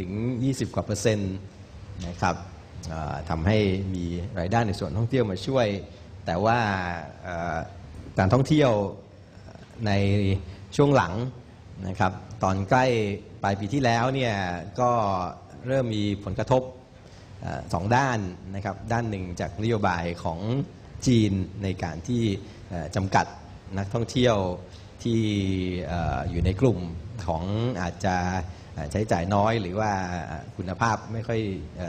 ถึง 20 กว่าเปอร์เซ็นต์นะครับทำให้มีรายได้ในส่วนท่องเที่ยวมาช่วย แต่ว่าการท่องเที่ยวในช่วงหลังนะครับตอนใกล้ปลายปีที่แล้วเนี่ยก็เริ่มมีผลกระทบอสองด้านนะครับด้านหนึ่งจากนโยบายของจีนในการที่จำกัดนักท่องเที่ยวที่ออยู่ในกลุ่มของอาจจะ ใช้จ่ายน้อยหรือว่าคุณภาพไม่ค่อยอ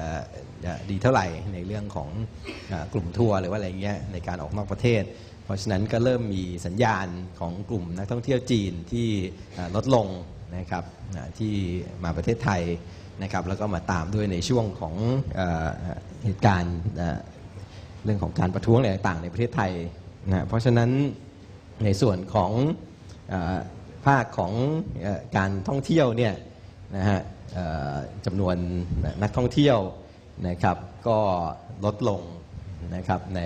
อดีเท่าไหร่ในเรื่องของอกลุ่มทัวร์หรือว่าอะไรเงี้ยในการออกนอกประเทศ เพราะฉะนั้นก็เริ่มมีสัญญาณของกลุ่มนักท่องเที่ยวจีนที่ลดลงนะครับที่มาประเทศไทยนะครับแล้วก็มาตามด้วยในช่วงของเออเหตุการณ์เรื่องของการประท้วงอะไรต่างในประเทศไทยนะเพราะฉะนั้นในส่วนของออภาคของออการท่องเที่ยวเนี่ย นะฮะจำนวนนักท่องเที่ยวนะครับก็ลดลงนะครับใน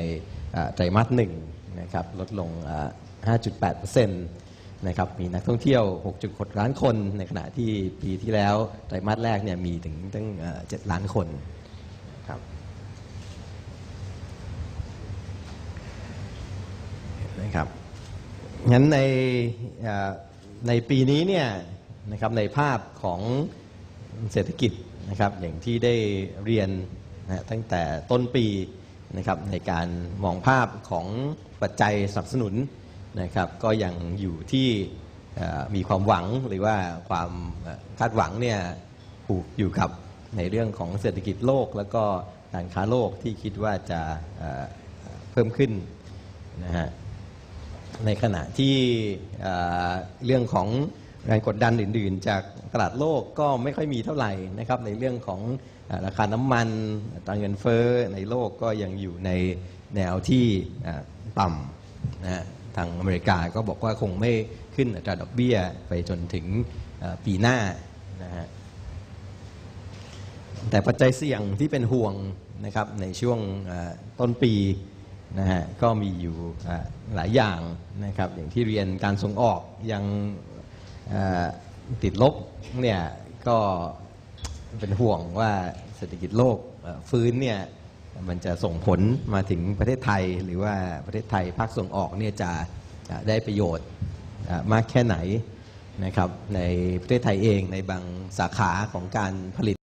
ไตรมาสหนึ่งนะครับลดลงเอ่อ5.8%นะครับมีนักท่องเที่ยว 6.6 ล้านคน ในขณะที่ปีที่แล้วไตรมาสแรกเนี่ยมีถึงตั้งเอ่อ7ล้านคนครับนะครับงั้นในในปีนี้เนี่ย นะครับในภาพของเศรษฐกิจนะครับอย่างที่ได้เรียนนะตั้งแต่ต้นปีนะครับในการมองภาพของปัจจัยสนับสนุนนะครับก็ยังอยู่ที่มีความหวังหรือว่าความคาดหวังเนี่ยผูกอยู่กับในเรื่องของเศรษฐกิจโลก แล้วก็การค้าโลกที่คิดว่าจะเพิ่มขึ้นนะฮะในขณะที่เรื่องของ แรงกดดันอื่น ๆ จากตลาดโลกก็ไม่ค่อยมีเท่าไหร่นะครับในเรื่องของราคาน้ำมันอัตราเงินเฟ้อในโลกก็ยังอยู่ในแนวที่ต่ำนะฮะทางอเมริกาก็บอกว่าคงไม่ขึ้นอัตราดอกเบี้ยไปจนถึงปีหน้านะฮะแต่ปัจจัยเสี่ยงที่เป็นห่วงนะครับในช่วงต้นปีนะฮะก็มีอยู่หลายอย่างนะครับอย่างที่เรียนการส่งออกยัง ติดลบเนี่ยก็เป็นห่วงว่าเศรษฐกิจโลกฟื้นเนี่ยมันจะส่งผลมาถึงประเทศไทย หรือว่าประเทศไทยภาคส่งออกเนี่ยจะได้ประโยชน์มากแค่ไหนนะครับในประเทศไทยเองในบางสาขาของการผลิต